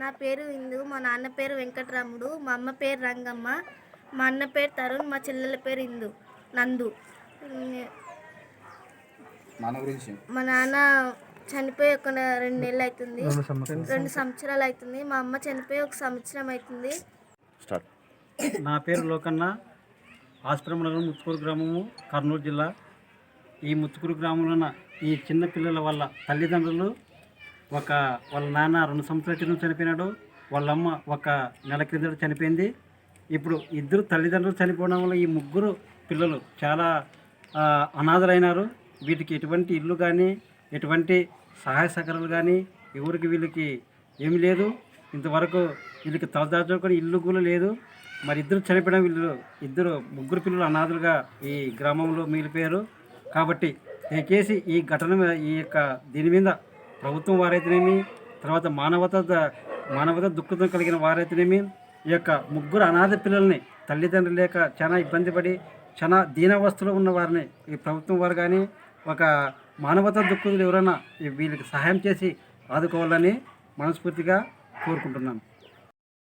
నా పేరు ఇందు మా నాన్న పేరు వెంకటరాముడు మా అమ్మ పేరు రంగమ్మ మా అన్న పేరు తరుణ్ మా చెల్లెల పేరు ఇందు నందు. ఉమ్, నాన్న గురించి? మా నాన్న చనిపోయి ఒక రెండు నెలలు అవుతుంది రెండు సంవత్సరాలు. అవుతుంది మా అమ్మ చనిపోయి ఒక సంవత్సరం అవుతుంది స్టార్ట్. నా పేరు లోకన్న. ఆశ్రమ నగరం ముత్తుకూరు గ్రామము కర్నూలు జిల్లా. ఈ ముత్తుకూరు గ్రామంలో ఉన్న ఈ చిన్న పిల్లల వల్ల తల్లిదండ్రులు ఒక వాళ్ళ నాన్న రెండు సంవత్సరాల క్రితం చనిపోయినాడు. వాళ్ళ అమ్మ ఒక నెల క్రితం చనిపోయింది. ఇప్పుడు ఇద్దరు తల్లిదండ్రులు చనిపోవడం వల్ల ఈ ముగ్గురు పిల్లలు చాలా అనాథలైనారు. వీటికి ఎటువంటి ఇల్లు కానీ ఎటువంటి సహాయ సహకారాలు కానీ ఎవరికి వీళ్ళకి ఏమీ లేదు. ఇంతవరకు వీళ్ళకి తలదాచుకొని ఇల్లు కూడా లేదు. మరి ఇద్దరు చనిపోయిన వీళ్ళు ఇద్దరు ముగ్గురు పిల్లలు అనాథలుగా ఈ గ్రామంలో మిగిలిపోయారు. కాబట్టి దయచేసి ఈ ఘటన మీద ఈ యొక్క దీని మీద ప్రభుత్వం వారైతేనేమి తర్వాత మానవత ద- మానవత దుఃఖం కలిగిన వారైతేనేమి ఈ యొక్క ముగ్గురు అనాథ పిల్లల్ని తల్లిదండ్రులు లేక చాలా ఇబ్బంది పడి చాలా దీనావస్థలో ఉన్న వారిని ఈ ప్రభుత్వం వారు కానీ ఒక మానవతా దుఃఖులు ఎవరైనా వీళ్ళకి సహాయం చేసి ఆదుకోవాలని మనస్ఫూర్తిగా కోరుకుంటున్నాను.